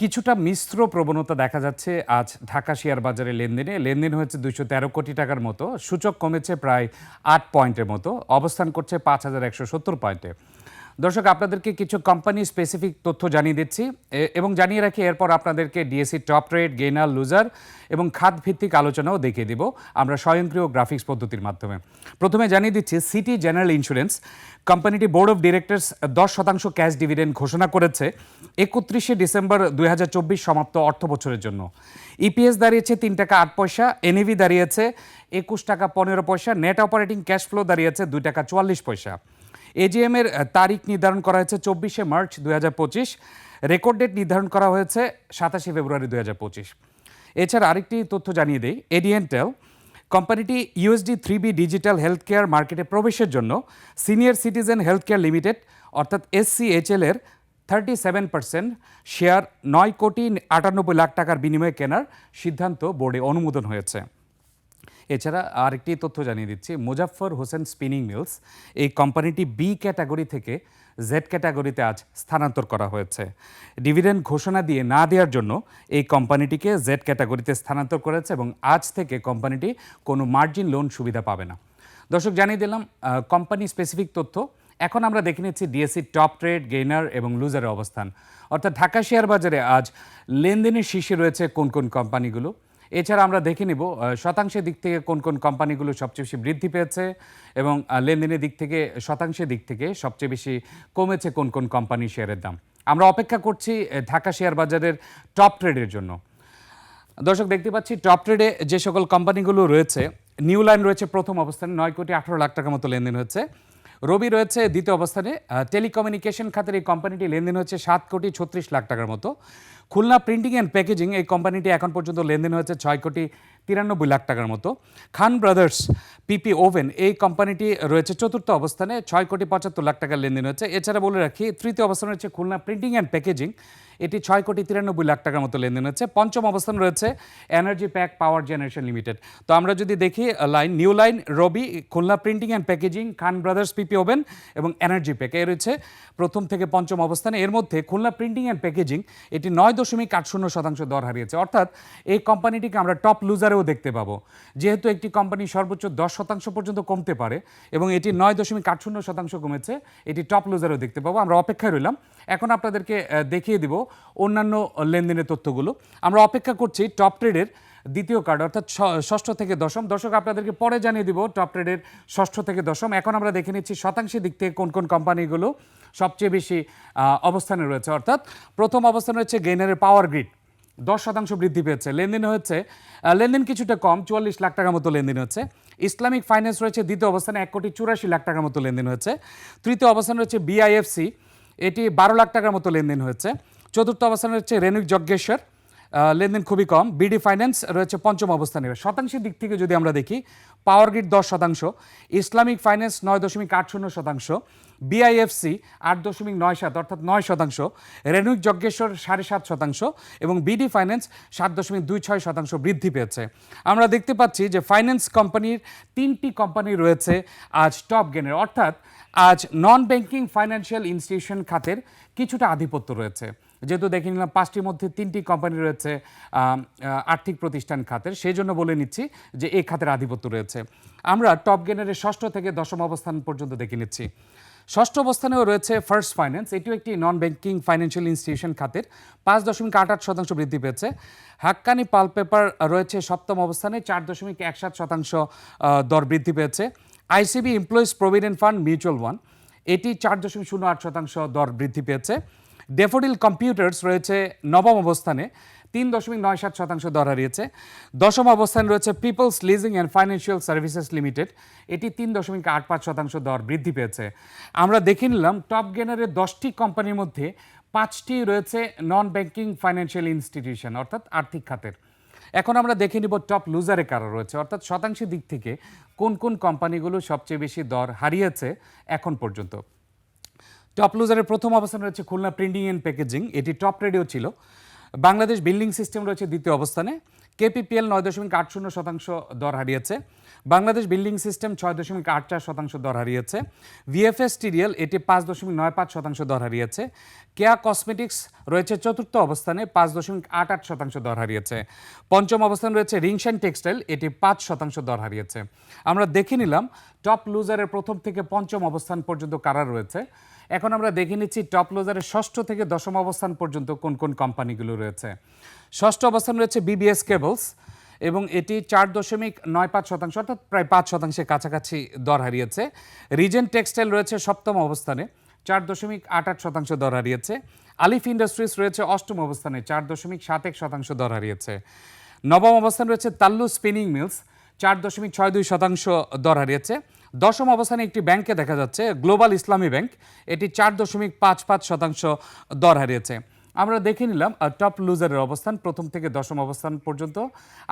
কিছুটা মিশ্র প্রবণতা দেখা যাচ্ছে আজ ঢাকা শেয়ার বাজারে লেনদেনে। লেনদেন হয়েছে দুইশো তেরো কোটি টাকার মতো। সূচক কমেছে প্রায় আট পয়েন্টের মতো। অবস্থান করছে পাঁচ হাজার একশো সত্তর পয়েন্টে। দর্শক, আপনাদেরকে কিছু কোম্পানি স্পেসিফিক তথ্য জানিয়ে দিচ্ছি। এবং জানিয়ে রাখি, এরপর আপনাদেরকে DSC top trade gainer loser এবং খাত ভিত্তিক আলোচনাও দেখিয়ে দিব আমরা স্বয়ংক্রিয় গ্রাফিক্স পদ্ধতির মাধ্যমে। প্রথমে জানিয়ে দিচ্ছি সিটি জেনারেল ইন্স্যুরেন্স কোম্পানিটি বোর্ড অফ ডিরেক্টরস দশ শতাংশ ক্যাশ ডিভিডেন্ড ঘোষণা করেছে একত্রিশে ডিসেম্বর দুই হাজার চব্বিশ সমাপ্ত অর্থ বছরের জন্য। ইপিএস দাঁড়িয়েছে তিন টাকা আট পয়সা এনএভি দাঁড়িয়েছে একুশ টাকা পনেরো পয়সা নেট অপারেটিং ক্যাশ ফ্লো দাঁড়িয়েছে দুই টাকা চুয়াল্লিশ পয়সা। এজিএম এর তারিখ নির্ধারণ করা হয়েছে চব্বিশে মার্চ দু হাজার পঁচিশ। রেকর্ড ডেট নির্ধারণ করা হয়েছে সাতাশে ফেব্রুয়ারি দু হাজার পঁচিশ। এছাড়া আরেকটি তথ্য জানিয়ে দেই এডিএনটেল কোম্পানিটি USD three B digital health care মার্কেটে প্রবেশের জন্য senior citizen health care limited অর্থাৎ এসসিএইচএল এর থার্টি সেভেন পার্সেন্ট শেয়ার নয় কোটি আটানব্বই লাখ টাকার বিনিময়ে কেনার সিদ্ধান্ত বোর্ডে অনুমোদন হয়েছে। এছাড়া আরেকটি তথ্য জানিয়ে দিচ্ছি। মুজাফফর হোসেন স্পিনিং মিলস এই কোম্পানিটি বি ক্যাটাগরি থেকে জেড ক্যাটাগরিতে আজ স্থানান্তর করা হয়েছে। ডিভিডেন্ড ঘোষণা দিয়ে না দেওয়ার জন্য এই কোম্পানিটিকে জেড ক্যাটাগরিতে স্থানান্তর করেছে এবং আজ থেকে কোম্পানিটি কোনো মার্জিন লোন সুবিধা পাবে না। দর্শক, জানিয়ে দিলাম কোম্পানি স্পেসিফিক তথ্য। এখন আমরা দেখে নিচ্ছি ডিএসসি টপ ট্রেড গেইনার এবং লুজারের অবস্থান। অর্থাৎ ঢাকা শেয়ার বাজারে আজ লেনদেনের শীর্ষে রয়েছে কোন কোন কোম্পানিগুলো? এছাড়া আমরা দেখে নিব শতাংশের দিক থেকে কোন কোন কোম্পানিগুলো সবচেয়ে বেশি বৃদ্ধি পেয়েছে এবং লেনদেনের দিক থেকে, শতাংশের দিক থেকে সবচেয়ে বেশি কমেছে কোন কোন কোম্পানির শেয়ারের দাম। আমরা অপেক্ষা করছি ঢাকা শেয়ার বাজারের টপ ট্রেডের জন্য। দর্শক, দেখতে পাচ্ছি, টপ ট্রেডে যে সকল কোম্পানিগুলো রয়েছে, নিউ লাইন রয়েছে প্রথম অবস্থানে, নয় কোটি আঠারো লাখ টাকার মতো লেনদেন হচ্ছে। রবি রয়েছে দ্বিতীয় অবস্থানে। টেলিকমিউনিকেশন খাতের এই কোম্পানিটি লেনদেন হচ্ছে সাত কোটি ছত্রিশ লাখ টাকার মতো। খুলনা প্রিন্টিং অ্যান্ড প্যাকেজিং এই কোম্পানিটি এখন পর্যন্ত লেনদেন হয়েছে ছয় কোটি তিরানব্বই লাখ টাকার মতো। খান ব্রাদার্স পিপি ওভেন, এই কোম্পানিটি রয়েছে চতুর্থ অবস্থানে, ছয় কোটি পঁচাত্তর লাখ টাকার লেনদেন হচ্ছে এছাড়া বলে রাখি, তৃতীয় অবস্থানে রয়েছে খুলনা প্রিন্টিং অ্যান্ড প্যাকেজিং, এটি ছয় কোটি তিরানব্বই লাখ টাকার মতো লেনদেন হচ্ছে পঞ্চম অবস্থান রয়েছে energy pack power generation limited. তো আমরা যদি দেখি line, new line, Robi, Khulna printing and packaging, Khan brothers PP woven এবং এনার্জি প্যাক, এ রয়েছে প্রথম থেকে পঞ্চম অবস্থানে। এর মধ্যে খুলনা প্রিন্টিং অ্যান্ড প্যাকেজিং, এটি নয় দশমিক আট শূন্য শতাংশ দর হারিয়েছে। অর্থাৎ এই কোম্পানিটিকে আমরা টপ লুজারেও দেখতে পাবো। যেহেতু একটি কোম্পানি সর্বোচ্চ দশ শতাংশ পর্যন্ত কমতে পারে এবং এটি নয় দশমিক আট শূন্য শতাংশ কমেছে, এটি টপ লুজারেও দেখতে পাবো। আমরা অপেক্ষায় রইলাম। এখন আপনাদেরকে দেখিয়ে দিব অন্যান্য লেনদেনের তথ্যগুলো। আমরা অপেক্ষা করছি টপ ট্রেডের দ্বিতীয় কার্ড অর্থাৎ ষষ্ঠ থেকে দশম। দর্শক, আপনাদেরকে পরে জানিয়ে দিব টপ ট্রেডের ষষ্ঠ থেকে দশম। এখন আমরা দেখে নিচ্ছি শতাংশের দিক থেকে কোন কোন কোম্পানিগুলো সবচেয়ে বেশি অবস্থানে রয়েছে। অর্থাৎ প্রথম অবস্থানে রয়েছে গেইনারের পাওয়ার গ্রিড দশ শতাংশ বৃদ্ধি পেয়েছে। লেনদেন হচ্ছে লেনদেন কিছুটা কম, চুয়াল্লিশ লাখ টাকার মতো লেনদেন হচ্ছে। ইসলামিক ফাইন্যান্স রয়েছে, দ্বিতীয় অবস্থানে এক কোটি চুরাশি লাখ টাকার মতো লেনদেন হয়েছে তৃতীয় অবস্থানে রয়েছে বিআইএফসি এটি বারো লাখ টাকার মতো লেনদেন হয়েছে চতুর্থ অবস্থানে রয়েছে রেনুক যজ্ঞেশ্বর। লেনদেন খুবই কম। বিডি ফাইন্যান্স রয়েছে পঞ্চম অবস্থানে। শতাংশের দিক থেকে যদি আমরা দেখি, পাওয়ার গ্রিড দশ শতাংশ, ইসলামিক ফাইন্যান্স নয় দশমিক আট শূন্য শতাংশ বিআইএফসি আট দশমিক নয় সাত, অর্থাৎ নয় শতাংশ রেনুক যজ্ঞেশ্বর সাড়ে সাত শতাংশ এবং বিডি ফাইন্যান্স সাত দশমিক দুই ছয় শতাংশ বৃদ্ধি পেয়েছে। আমরা দেখতে পাচ্ছি যে ফাইন্যান্স কোম্পানির তিনটি কোম্পানি রয়েছে আজ টপ গেনের। অর্থাৎ আজ নন ব্যাংকিং ফাইন্যান্সিয়াল ইনস্টিটিউশন খাতের কিছুটা আধিপত্য রয়েছে। যেহেতু দেখে নিলাম পাঁচটির মধ্যে তিনটি কোম্পানি রয়েছে আর্থিক প্রতিষ্ঠান খাতের। সেই জন্য বলে নিচ্ছি যে এই খাতের আধিপত্য রয়েছে। আমরা টপ গেনারের ষষ্ঠ থেকে দশম অবস্থান পর্যন্ত দেখে নিচ্ছি। ষষ্ঠ অবস্থানেও রয়েছে ফার্স্ট ফাইন্যান্স এটিও একটি নন ব্যাংকিং ফাইন্যান্সিয়াল ইনস্টিটিউশন খাতের। পাঁচ দশমিক আট আট শতাংশ বৃদ্ধি পেয়েছে। হাক্কানি পাল পেপার রয়েছে সপ্তম অবস্থানে, চার দশমিক এক সাত শতাংশ দর বৃদ্ধি পেয়েছে। ICB employees provident fund mutual one এটি চার দশমিক শূন্য আট শতাংশ দর বৃদ্ধি পেয়েছে। ডেফোডিল কম্পিউটার্স রয়েছে নবম অবস্থানে, তিন দশমিক নয় সাত শতাংশ দর হারিয়েছে। দশম অবস্থানে রয়েছে peoples leasing and financial services limited এটি তিন দশমিক আট পাঁচ শতাংশ দর বৃদ্ধি পেয়েছে। আমরা দেখে নিলাম টপ গেনারের দশটি কোম্পানির মধ্যে পাঁচটি রয়েছে নন ব্যাংকিং ফাইন্যান্সিয়াল ইনস্টিটিউশন অর্থাৎ আর্থিক খাতের। এখন আমরা দেখে নিব টপ লুজারে কারা রয়েছে, অর্থাৎ শতাংশের দিক থেকে কোন কোন কোম্পানিগুলো সবচেয়ে বেশি দর হারিয়েছে এখন পর্যন্ত। টপ লুজারের প্রথম অবস্থান রয়েছে খুলনা প্রিন্টিং অ্যান্ড প্যাকেজিং। এটি টপ রেডিও ছিল। বাংলাদেশ বিল্ডিং সিস্টেম রয়েছে দ্বিতীয় অবস্থানে। কেপিপিএল নয় দশমিক আট শূন্য শতাংশ দর হারিয়েছে। বাংলাদেশ বিল্ডিং সিস্টেম ছয় দশমিক আট চার শতাংশ দর হারিয়েছে। ভিএফএস টিরিয়াল, এটি পাঁচ দশমিক নয় পাঁচ শতাংশ দর হারিয়েছে। কেয়া কসমেটিক্স রয়েছে চতুর্থ অবস্থানে, পাঁচ দশমিক আট আট শতাংশ দর হারিয়েছে। পঞ্চম অবস্থান রয়েছে রিংশন টেক্সটাইল, এটি পাঁচ শতাংশ দর হারিয়েছে। আমরা দেখে নিলাম, টপ লুজারের প্রথম থেকে পঞ্চম অবস্থান পর্যন্ত কারা রয়েছে। এখন আমরা দেখে নিচ্ছি টপ লোজারের ষষ্ঠ থেকে দশম অবস্থান পর্যন্ত কোন কোন কোম্পানিগুলো রয়েছে। ষষ্ঠ অবস্থান রয়েছে বিবিএস কেবলস এবং এটি চার দশমিক নয় পাঁচ শতাংশ, অর্থাৎ প্রায় পাঁচ শতাংশের কাছাকাছি দর হারিয়েছে। রিজেন্ট টেক্সটাইল রয়েছে সপ্তম অবস্থানে, চার দশমিক আট আট শতাংশ দর হারিয়েছে। আলিফ ইন্ডাস্ট্রিজ রয়েছে অষ্টম অবস্থানে, চার দশমিক সাত এক শতাংশ দর হারিয়েছে। নবম অবস্থান রয়েছে তাল্লু স্পিনিং মিলস চার দশমিক ছয় দুই শতাংশ দর হারিয়েছে। দশম অবস্থানে একটি ব্যাংকে দেখা যাচ্ছে, গ্লোবাল ইসলামী ব্যাংক, এটি চার দশমিক পাঁচ পাঁচ শতাংশ দর হারিয়েছে। আমরা দেখে নিলাম টপ লুজারের অবস্থান, প্রথম থেকে দশম অবস্থান পর্যন্ত।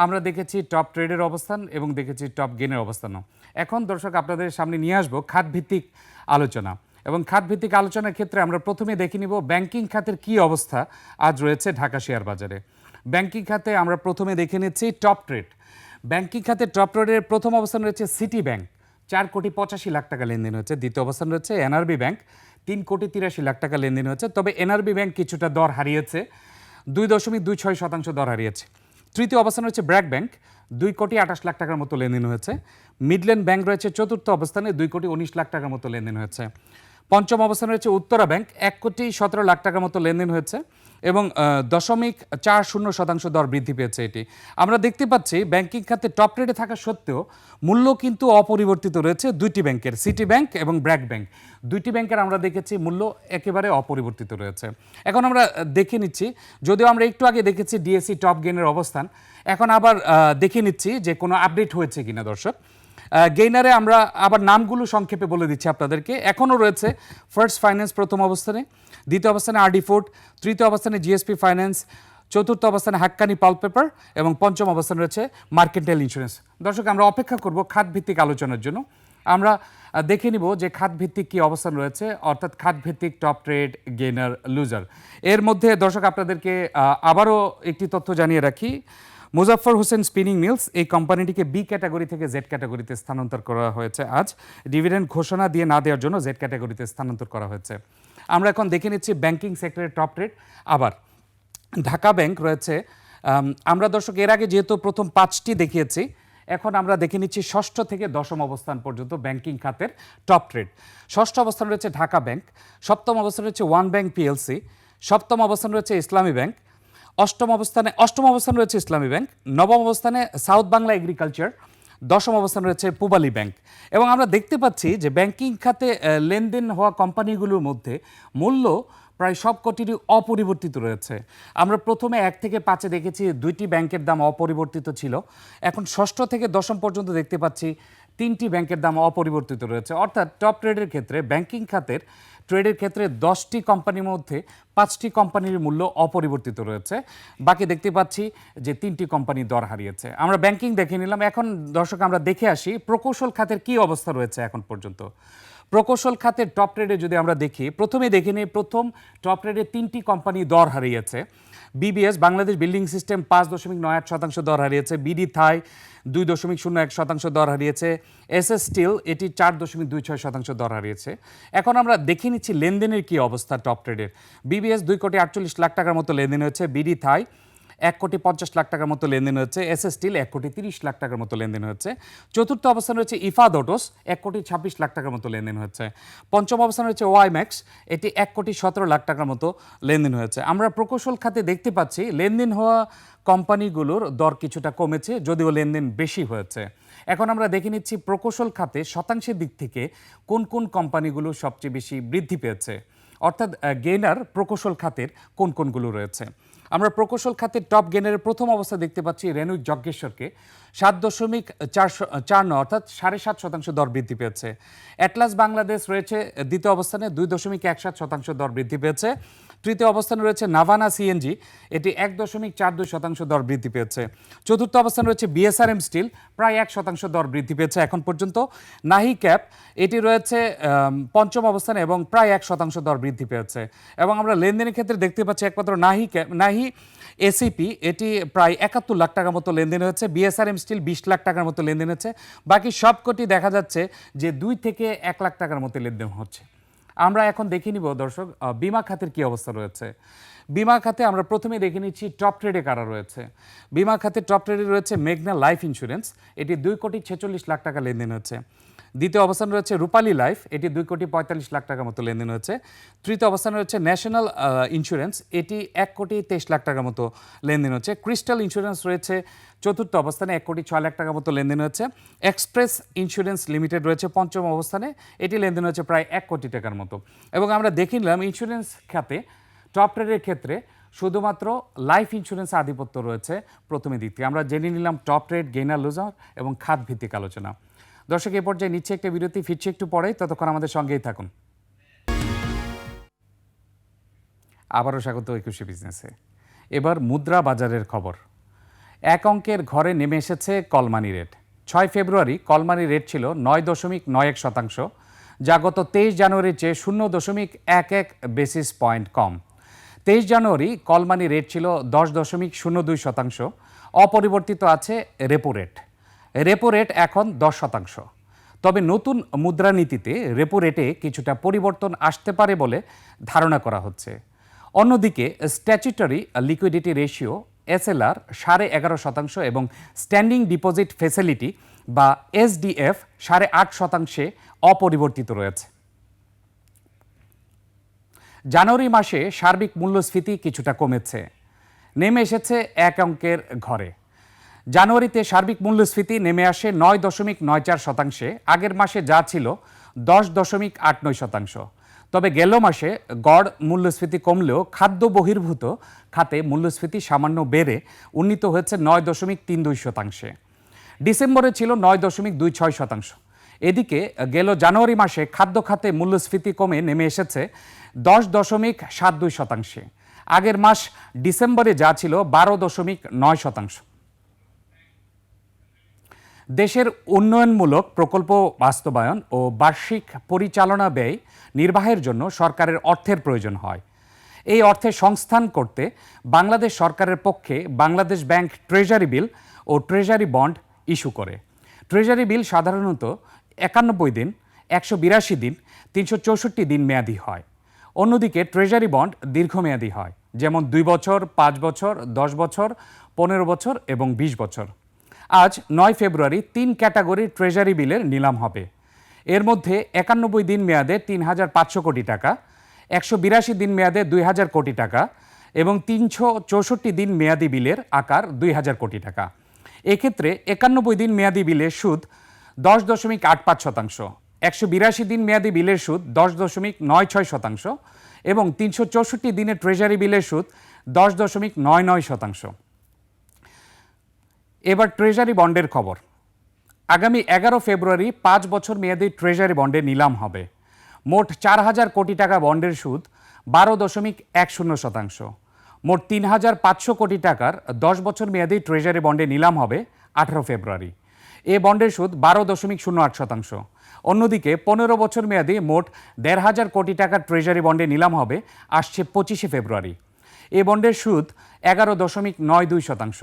আমরা দেখেছি টপ ট্রেডের অবস্থান এবং দেখেছি টপ গেনের অবস্থানও। এখন দর্শক, আপনাদের সামনে নিয়ে আসব খাতভিত্তিক আলোচনা। এবং খাতভিত্তিক আলোচনার ক্ষেত্রে আমরা প্রথমে দেখে নিব ব্যাংকিং খাতের কি অবস্থা আজ রয়েছে ঢাকা শেয়ার বাজারে ব্যাংকিং খাতে আমরা প্রথমে দেখে নিচ্ছি টপ ট্রেড। ব্যাংকিং খাতে টপ রোডের প্রথম অবস্থান রয়েছে সিটি ব্যাংক। চার কোটি পঁচাশি লাখ টাকা লেনদেন হচ্ছে দ্বিতীয় অবস্থান রয়েছে এনআরবি ব্যাংক। তিন কোটি তিরাশি লাখ টাকা লেনদেন হচ্ছে তবে এনআরবি ব্যাংক কিছুটা দর হারিয়েছে। দুই দশমিক দুই ছয় শতাংশ দর হারিয়েছে। তৃতীয় অবস্থান রয়েছে ব্র্যাক ব্যাংক। দুই কোটি আঠাশ লাখ টাকার মতো লেনদেন হয়েছে। মিডল্যান্ড ব্যাংক রয়েছে চতুর্থ অবস্থানে। দুই কোটি উনিশ লাখ টাকার মতো লেনদেন হয়েছে। পঞ্চম অবস্থানে রয়েছে উত্তরা ব্যাংক। এক কোটি সতেরো লাখ টাকার মতো লেনদেন হয়েছে এবং দশমিক চার শূন্য শতাংশ দর বৃদ্ধি পেয়েছে এটি। আমরা দেখতে পাচ্ছি ব্যাংকিং খাতে টপ রেটে থাকা সত্ত্বেও মূল্য কিন্তু অপরিবর্তিত রয়েছে দুইটি ব্যাংকের, সিটি ব্যাংক এবং ব্র্যাক ব্যাংক। দুইটি ব্যাংকের আমরা দেখেছি মূল্য একেবারে অপরিবর্তিত রয়েছে। এখন আমরা দেখে নিচ্ছি, যদিও আমরা একটু আগে দেখেছি ডিএসসি টপ গেনের অবস্থান, এখন আবার দেখে নিচ্ছি যে কোনো আপডেট হয়েছে কিনা দর্শক। গেইনারে আমরা আবার নামগুলো সংক্ষেপে বলে দিচ্ছি আপনাদেরকে। এখনও রয়েছে ফার্স্ট ফাইন্যান্স প্রথম অবস্থানে, দ্বিতীয় অবস্থানে আরডি ফোর্ড তৃতীয় অবস্থানে জিএসপি ফাইন্যান্স চতুর্থ অবস্থানে হাক্কানি পাল পেপার এবং পঞ্চম অবস্থানে রয়েছে মার্কেন্টাইল ইন্স্যুরেন্স দর্শক, আমরা অপেক্ষা করব খাতভিত্তিক আলোচনার জন্য। আমরা দেখে নিব যে খাতভিত্তিক কী অবস্থান রয়েছে, অর্থাৎ খাতভিত্তিক টপ ট্রেড গেনার লুজার এর মধ্যে দর্শক, আপনাদেরকে আবারও একটি তথ্য জানিয়ে রাখি। মুজাফর হোসেন স্পিনিং মিলস এই কোম্পানিটিকে বি ক্যাটাগরি থেকে জেড ক্যাটাগরিতে স্থানান্তর করা হয়েছে আজ। ডিভিডেন্ড ঘোষণা দিয়ে না দেওয়ার জন্য জেড ক্যাটাগরিতে স্থানান্তর করা হয়েছে। আমরা এখন দেখে নিচ্ছি ব্যাংকিং সেক্টরের টপ রেট। আবার ঢাকা ব্যাংক রয়েছে আমরা দর্শক এর আগে যেহেতু প্রথম পাঁচটি দেখিয়েছি, এখন আমরা দেখে নিচ্ছি ষষ্ঠ থেকে দশম অবস্থান পর্যন্ত ব্যাংকিং খাতের টপ ট্রেড ষষ্ঠ অবস্থান রয়েছে ঢাকা ব্যাংক, সপ্তম অবস্থান রয়েছে ওয়ান ব্যাংক পিএলসি, সপ্তম অবস্থান রয়েছে ইসলামী ব্যাংক অষ্টম অবস্থানে, অষ্টম অবস্থান রয়েছে ইসলামী ব্যাংক, নবম অবস্থানে সাউথ বাংলা এগ্রিকালচার, দশম অবস্থান রয়েছে পুবালি ব্যাংক। এবং আমরা দেখতে পাচ্ছি যে ব্যাংকিং খাতে লেনদেন হওয়া কোম্পানিগুলোর মধ্যে মূল্য প্রায় সব কটিরই অপরিবর্তিত রয়েছে। আমরা প্রথমে এক থেকে পাঁচে দেখেছি দুইটি ব্যাংকের দাম অপরিবর্তিত ছিল। এখন ষষ্ঠ থেকে দশম পর্যন্ত দেখতে পাচ্ছি তিনটি ব্যাংকের দাম অপরিবর্তিত রয়েছে। অর্থাৎ টপ ট্রেডের ক্ষেত্রে ব্যাংকিং খাতের ট্রেডের ক্ষেত্রে দশটি কোম্পানির মধ্যে পাঁচটি কোম্পানির মূল্য অপরিবর্তিত রয়েছে। বাকি দেখতে পাচ্ছি যে তিনটি কোম্পানি দর হারিয়েছে। আমরা ব্যাংকিং দেখে নিলাম। এখন দর্শক, আমরা দেখে আসি প্রকৌশল খাতের কি অবস্থা রয়েছে এখন পর্যন্ত। প্রকৌশল খাতের টপ ট্রেডে যদি আমরা দেখি প্রথমে দেখে নিই, প্রথম টপ ট্রেডে তিনটি কোম্পানি দর হারিয়েছে। বিবিএস বাংলাদেশ বিল্ডিং সিস্টেম পাঁচ দশমিক নয় আট শতাংশ দর হারিয়েছে। বিডি থাই দুই দশমিক শূন্য এক শতাংশ দর হারিয়েছে। এস এস স্টিল এটি চার দশমিক দুই ছয় শতাংশ দর হারিয়েছে। এখন আমরা দেখে নিচ্ছি লেনদেনের কি অবস্থা টপ ট্রেডের বিবিএস দুই কোটি আটচল্লিশ লাখ টাকার মতো লেনদেন হয়েছে। বিডি থাই এক কোটি পঞ্চাশ লাখ টাকার মতো লেনদেন হচ্ছে এস এস স্টিল এক কোটি তিরিশ লাখ টাকার মতো লেনদেন হচ্ছে চতুর্থ অবস্থান রয়েছে ইফাদ অটোস এক কোটি ছাব্বিশ লাখ টাকার মতো লেনদেন হচ্ছে পঞ্চম অবস্থান রয়েছে ওয়াই ম্যাক্স এটি এক কোটি সতেরো লাখ টাকার মতো লেনদেন হয়েছে। আমরা প্রকৌশল খাতে দেখতে পাচ্ছি, লেনদেন হওয়া কোম্পানিগুলোর দর কিছুটা কমেছে, যদিও লেনদেন বেশি হয়েছে। এখন আমরা দেখে নিচ্ছি প্রকৌশল খাতে শতাংশের দিক থেকে কোন কোন কোম্পানিগুলো সবচেয়ে বেশি বৃদ্ধি পেয়েছে। অর্থাৎ গেইনার প্রকৌশল খাতের কোন কোনগুলো রয়েছে। আমরা প্রকৌশল খাতের টপ গেনের প্রথম অবস্থা দেখতে পাচ্ছি রেণু যজ্ঞেশ্বরকে। সাত দশমিক চার নয় অর্থাৎ সাড়ে সাত শতাংশ দর বৃদ্ধি পেয়েছে। অ্যাটলাস বাংলাদেশ রয়েছে দ্বিতীয় অবস্থানে দুই দশমিক এক সাত শতাংশ দর বৃদ্ধি পেয়েছে। তৃতীয় অবস্থানে রয়েছে নাভানা সিএনজি, এটি এক দশমিক চার দুই শতাংশ দর বৃদ্ধি পেয়েছে। চতুর্থ অবস্থানে রয়েছে বিএসআরএম স্টিল, প্রায় এক শতাংশ দর বৃদ্ধি পেয়েছে এখন পর্যন্ত। নাহি ক্যাপ, এটি রয়েছে পঞ্চম অবস্থানে এবং প্রায় এক শতাংশ দর বৃদ্ধি পেয়েছে। এবং আমরা লেনদেনের ক্ষেত্রে দেখতে পাচ্ছি একমাত্র নাহি ক্যাপ, নাহি এসিপি, এটি প্রায় একাত্তর লাখ টাকার মতো লেনদেন হচ্ছে বিএসআরএম স্টিল বিশ লাখ টাকার মতো লেনদেন হচ্ছে। বাকি সবকটি দেখা যাচ্ছে যে দুই থেকে এক লাখ টাকার মতো লেনদেন হচ্ছে। আমরা এখন দেখে নিব দর্শক বিমা খাতের কি অবস্থা রয়েছে। বিমা খাতে আমরা প্রথমে দেখে নিচ্ছি টপ ট্রেডে কারা রয়েছে। বিমা খাতে টপ ট্রেডে রয়েছে মেঘনা লাইফ ইন্স্যুরেন্স। এটি দুই কোটি ছেচল্লিশ লাখ টাকা লেনদেন হচ্ছে। দ্বিতীয় অবস্থান রয়েছে রূপালী লাইফ, এটি দুই কোটি পঁয়তাল্লিশ লাখ টাকার মতো লেনদেন হচ্ছে তৃতীয় অবস্থানে রয়েছে ন্যাশনাল ইন্স্যুরেন্স, এটি এক কোটি তেইশ লাখ টাকার মতো লেনদেন হচ্ছে। ক্রিস্টাল ইন্স্যুরেন্স রয়েছে, চতুর্থ অবস্থানে এক কোটি ছয় লাখ টাকার মতো লেনদেন হচ্ছে এক্সপ্রেস ইন্স্যুরেন্স লিমিটেড রয়েছে পঞ্চম অবস্থানে, এটি লেনদেন হচ্ছে প্রায় এক কোটি টাকার মতো। এবং আমরা দেখে নিলাম ইন্স্যুরেন্স খাতে টপ ট্রেডের ক্ষেত্রে শুধুমাত্র লাইফ ইন্স্যুরেন্স আধিপত্য রয়েছে প্রথমে থেকে আমরা জেনে নিলাম টপ ট্রেড গেইনার লুজার এবং খাত ভিত্তিক আলোচনা। দর্শক, এ পর্যায়ে নিচ্ছে একটা বিরতি, ফিরছে একটু পরেই ততক্ষণ আমাদের সঙ্গেই থাকুন। আবারও স্বাগত একুশে বিজনেসে। এবার মুদ্রা বাজারের খবর। এক অঙ্কের ঘরে নেমে এসেছে কলমানি রেট। ছয় ফেব্রুয়ারি কলমানি রেট ছিল নয় দশমিক নয় এক শতাংশ। যা গত তেইশ জানুয়ারির চেয়ে শূন্য দশমিক এক এক বেসিস পয়েন্ট কম। তেইশ জানুয়ারি কলমানি রেট ছিল দশ দশমিক শূন্য দুই শতাংশ। অপরিবর্তিত আছে রেপো রেট রেপো রেট এখন দশ শতাংশ। তবে নতুন মুদ্রানীতিতে রেপো রেটে কিছুটা পরিবর্তন আসতে পারে বলে ধারণা করা হচ্ছে। অন্যদিকে স্ট্যাচুটরি লিকুইডিটি রেশিও এসএলআর সাড়ে এগারো শতাংশ এবং স্ট্যান্ডিং ডিপোজিট ফেসিলিটি বা এসডিএফ সাড়ে আট শতাংশে অপরিবর্তিত রয়েছে। জানুয়ারি মাসে সার্বিক মূল্যস্ফীতি কিছুটা কমেছে। নেমে এসেছে এক অঙ্কের ঘরে। জানুয়ারিতে সার্বিক মূল্যস্ফীতি নেমে আসে নয় দশমিক নয় চার শতাংশে। আগের মাসে যা ছিল দশ দশমিক আট নয় শতাংশ। তবে গেল মাসে গড় মূল্যস্ফীতি কমলেও খাদ্য বহির্ভূত খাতে মূল্যস্ফীতি সামান্য বেড়ে উন্নীত হয়েছে নয় দশমিক তিন দুই শতাংশে। ডিসেম্বরে ছিল নয় দশমিক দুই ছয় শতাংশ। এদিকে গেল জানুয়ারি মাসে খাদ্য খাতে মূল্যস্ফীতি কমে নেমে এসেছে দশ দশমিক সাত দুই শতাংশে। আগের মাস ডিসেম্বরে যা ছিল বারো দশমিক নয় শতাংশ। দেশের উন্নয়নমূলক প্রকল্প বাস্তবায়ন ও বার্ষিক পরিচালনা ব্যয় নির্বাহের জন্য সরকারের অর্থের প্রয়োজন হয়। এই অর্থে সংস্থান করতে বাংলাদেশ সরকারের পক্ষে বাংলাদেশ ব্যাংক ট্রেজারি বিল ও ট্রেজারি বন্ড ইস্যু করে। ট্রেজারি বিল সাধারণত একানব্বই দিন, একশো বিরাশি দিন, তিনশো চৌষট্টি দিন মেয়াদি হয়। অন্যদিকে ট্রেজারি বন্ড দীর্ঘমেয়াদী হয়, যেমন দুই বছর, পাঁচ বছর, দশ বছর, পনেরো বছর এবং বিশ বছর। আজ নয় ফেব্রুয়ারি তিন ক্যাটাগরির ট্রেজারি বিলের নিলাম হবে। এর মধ্যে একানব্বই দিন মেয়াদে তিন হাজার পাঁচশো কোটি টাকা, একশো বিরাশি দিন মেয়াদে দুই হাজার কোটি টাকা এবং তিনশো চৌষট্টি দিন মেয়াদি বিলের আকার দুই হাজার কোটি টাকা। এক্ষেত্রে একানব্বই দিন মেয়াদি বিলের সুদ দশ দশমিক আট পাঁচ শতাংশ, একশো বিরাশি দিন মেয়াদি বিলের সুদ দশ দশমিক নয় ছয় শতাংশ এবং তিনশো চৌষট্টি দিনের ট্রেজারি বিলের সুদ দশ দশমিক নয় নয় শতাংশ। এবার ট্রেজারি বন্ডের খবর। আগামী এগারো ফেব্রুয়ারি পাঁচ বছর মেয়াদী ট্রেজারি বন্ডে নিলাম হবে। মোট চার হাজার কোটি টাকা বন্ডের সুদ, বারো দশমিক এক শূন্য শতাংশ। মোট তিন হাজার পাঁচশো কোটি টাকার দশ বছর মেয়াদী ট্রেজারি বন্ডে নিলাম হবে আঠারো ফেব্রুয়ারি। এ বন্ডের সুদ বারো দশমিক শূন্য আট শতাংশ। অন্যদিকে পনেরো বছর মেয়াদী মোট দেড় হাজার কোটি টাকার ট্রেজারি বন্ডে নিলাম হবে, আসছে পঁচিশে ফেব্রুয়ারি। এ বন্ডের সুদ এগারো দশমিক নয় দুই শতাংশ।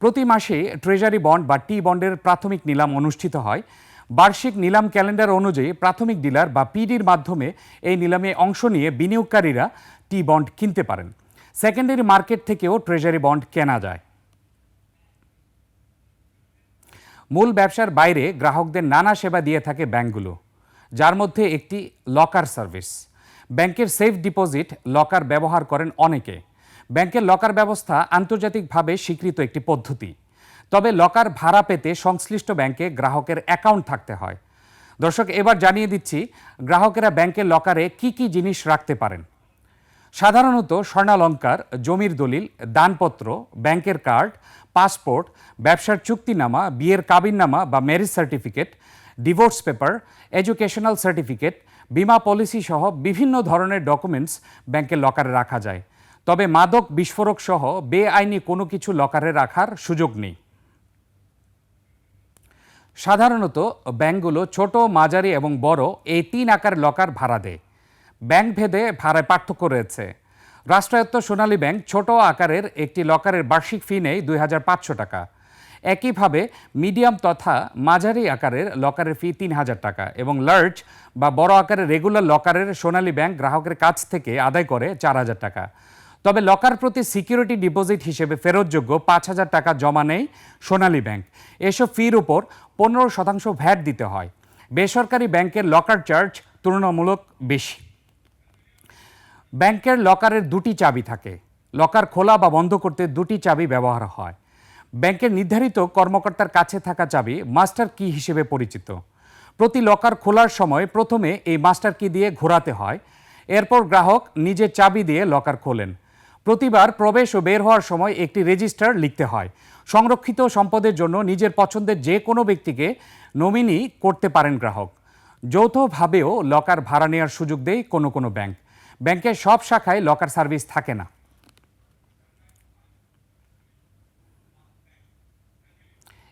প্রতি মাসে ট্রেজারি বন্ড বা টি বন্ডের প্রাথমিক নিলাম অনুষ্ঠিত হয়। বার্ষিক নিলাম ক্যালেন্ডার অনুযায়ী প্রাথমিক ডিলার বা পিডির মাধ্যমে এই নিলামে অংশ নিয়ে বিনিয়োগকারীরা টি বন্ড কিনতে পারেন। সেকেন্ডারি মার্কেট থেকেও ট্রেজারি বন্ড কেনা যায়। মূল ব্যবসার বাইরে গ্রাহকদের নানা সেবা দিয়ে থাকে ব্যাংকগুলো, যার মধ্যে একটি লকার সার্ভিস। ব্যাংকের সেফ ডিপোজিট লকার ব্যবহার করেন অনেকে। ব্যাংকের লকার ব্যবস্থা আন্তর্জাতিকভাবে স্বীকৃত একটি পদ্ধতি। তবে লকার ভাড়া পেতে সংশ্লিষ্ট ব্যাংকে গ্রাহকের অ্যাকাউন্ট থাকতে হয়। দর্শক, এবার জানিয়ে দিচ্ছি, গ্রাহকেরা ব্যাংকের লকারে কি কি জিনিস রাখতে পারেন। সাধারণত স্বর্ণালঙ্কার, জমির দলিল, দানপত্র, ব্যাংকের কার্ড, পাসপোর্ট, ব্যবসার চুক্তিনামা, বিয়ের কাবিননামা বা marriage certificate, divorce paper, educational certificate, বিমা পলিসি সহ বিভিন্ন ধরনের ডকুমেন্টস ব্যাংকের লকারে রাখা যায়। তবে মাদক বিস্ফোরক সহ বেআইনি কোনো কিছু লকারে রাখার সুযোগ নেই। সাধারণত ব্যাংকগুলো ছোট, মাঝারি এবং বড় এই তিন আকার লকার ভাড়া দেয়। ব্যাংক ভেদে ভাড়ায় পার্থক্য রয়েছে। রাষ্ট্রায়ত্ত সোনালী ব্যাংক ছোট আকারের একটি লকারের বার্ষিক ফি নেয় দুই হাজার পাঁচশো টাকা। একইভাবে মিডিয়াম তথা মাঝারি আকারের লকারের ফি তিন হাজার টাকা এবং লার্জ বা বড় আকারের রেগুলার লকারের সোনালী ব্যাংক গ্রাহকের কাছ থেকে আদায় করে চার হাজার টাকা। তবে লকার প্রতি সিকিউরিটি ডিপোজিট হিসেবে ফেরতযোগ্য পাঁচ হাজার টাকা জমা নেই সোনালী ব্যাংক। এসব ফির উপর পনেরো শতাংশ ভ্যাট দিতে হয়। বেসরকারি ব্যাংকের লকার চার্জ তুলনামূলক বেশি। ব্যাংকের লকারের দুটি চাবি থাকে। লকার খোলা বা বন্ধ করতে দুটি চাবি ব্যবহার হয়। ব্যাংকের নির্ধারিত কর্মকর্তার কাছে থাকা চাবি মাস্টার কি হিসেবে পরিচিত? প্রতি লকার খোলার সময় প্রথমে এই মাস্টার কি দিয়ে ঘোরাতে হয়? এরপর গ্রাহক নিজের চাবি দিয়ে লকার খোলেন। প্রতিবার প্রবেশ ও বের হওয়ার সময় একটি রেজিস্টার লিখতে হয়। সংরক্ষিত সম্পদের জন্য নিজের পছন্দের যে কোনো ব্যক্তিকে নমিনি করতে পারেন গ্রাহক। যৌথভাবেও লকার ভাড়া নেওয়ার সুযোগ দেয় কোনো কোনো ব্যাংক। ব্যাংকের সব শাখায় লকার সার্ভিস থাকে না।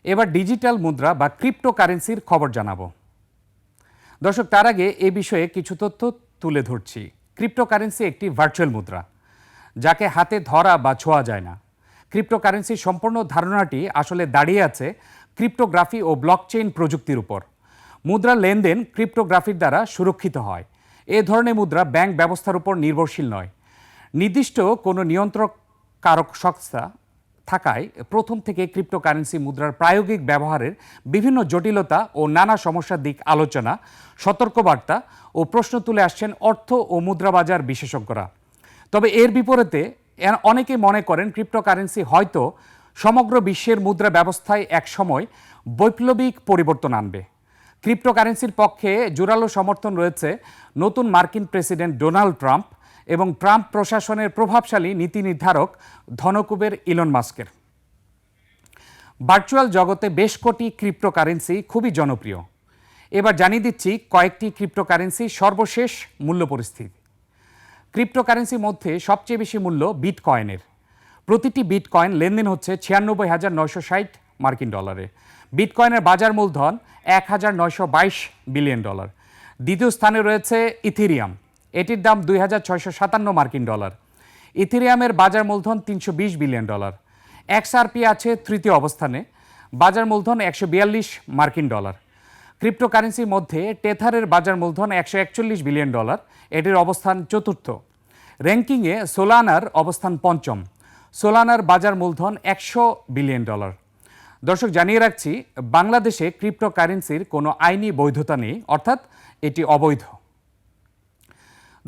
এবার ডিজিটাল মুদ্রা বা ক্রিপ্টোকারেন্সির খবর জানাব। দর্শক, তার আগে এ বিষয়ে কিছু তথ্য তুলে ধরছি। ক্রিপ্টোকারেন্সি একটি ভার্চুয়াল মুদ্রা। যাকে হাতে ধরা বা ছোঁয়া যায় না। ক্রিপ্টোকারেন্সির সম্পূর্ণ ধারণাটি আসলে দাঁড়িয়ে আছে ক্রিপ্টোগ্রাফি ও ব্লকচেইন প্রযুক্তির উপর। মুদ্রা লেনদেন ক্রিপ্টোগ্রাফির দ্বারা সুরক্ষিত হয়। এ ধরনের মুদ্রা ব্যাংক ব্যবস্থার উপর নির্ভরশীল নয়। নির্দিষ্ট কোনো নিয়ন্ত্রক কারক সংস্থা থাকায় প্রথম থেকে ক্রিপ্টোকারেন্সি মুদ্রার প্রায়োগিক ব্যবহারের বিভিন্ন জটিলতা ও নানা সমস্যার দিক আলোচনা, সতর্কবার্তা ও প্রশ্ন তুলে আসছেন অর্থ ও মুদ্রা বাজার বিশেষজ্ঞরা। তবে এর বিপরীতে অনেকে মনে করেন ক্রিপ্টোকারেন্সি হয়তো সমগ্র বিশ্বের মুদ্রা ব্যবস্থায় একসময় বৈপ্লবিক পরিবর্তন আনবে। ক্রিপ্টোকারেন্সির পক্ষে জোরালো সমর্থন রয়েছে নতুন মার্কিন প্রেসিডেন্ট ডোনাল্ড ট্রাম্প এবং ট্রাম্প প্রশাসনের প্রভাবশালী নীতি নির্ধারক ধনকুবের ইলন মাস্কের। ভার্চুয়াল জগতে বেশ কোটি ক্রিপ্টোকারেন্সি খুবই জনপ্রিয়। এবার জানিয়ে দিচ্ছি কয়েকটি ক্রিপ্টোকারেন্সি সর্বশেষ মূল্য পরিস্থিতি। ক্রিপ্টোকারেন্সির মধ্যে সবচেয়ে বেশি মূল্য বিটকয়েনের। প্রতিটি বিটকয়েন লেনদেন হচ্ছে ছিয়ানব্বই হাজার নয়শো ষাট মার্কিন ডলারে। বিটকয়েনের বাজার মূলধন এক হাজার নয়শো বাইশ বিলিয়ন ডলার। দ্বিতীয় স্থানে রয়েছে ইথিরিয়াম। এটির দাম দুই হাজার ছয়শো সাতান্ন মার্কিন ডলার। ইথিরিয়ামের বাজার মূলধন তিনশো বিশ বিলিয়ন ডলার। এক্সআরপি আছে তৃতীয় অবস্থানে। বাজার মূলধন একশো বিয়াল্লিশ মার্কিন ডলার। ক্রিপ্টোকারেন্সির মধ্যে টেথারের বাজার মূলধন একশো একচল্লিশ বিলিয়ন ডলার। এটির অবস্থান চতুর্থ। র্যাঙ্কিংয়ে সোলানার অবস্থান পঞ্চম। সোলানার বাজার মূলধন একশো বিলিয়ন ডলার। দর্শক, জানিয়ে রাখছি, বাংলাদেশে ক্রিপ্টোকারেন্সির কোনো আইনি বৈধতা নেই, অর্থাৎ এটি অবৈধ।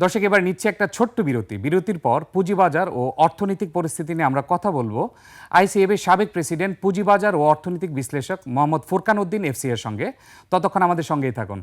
দর্শক, এবার নিচ্ছে একটা ছোট্ট বিরতি। বিরতির পর পুঁজিবাজার ও অর্থনৈতিক পরিস্থিতি নিয়ে আমরা কথা বলব। আইসিএফ এর সাবেক প্রেসিডেন্ট পুঁজিবাজার ও অর্থনৈতিক বিশ্লেষক মোহাম্মদ ফুরকান উদ্দিন, এফসি এর সঙ্গে। ততক্ষণ আমাদের সঙ্গেই থাকুন।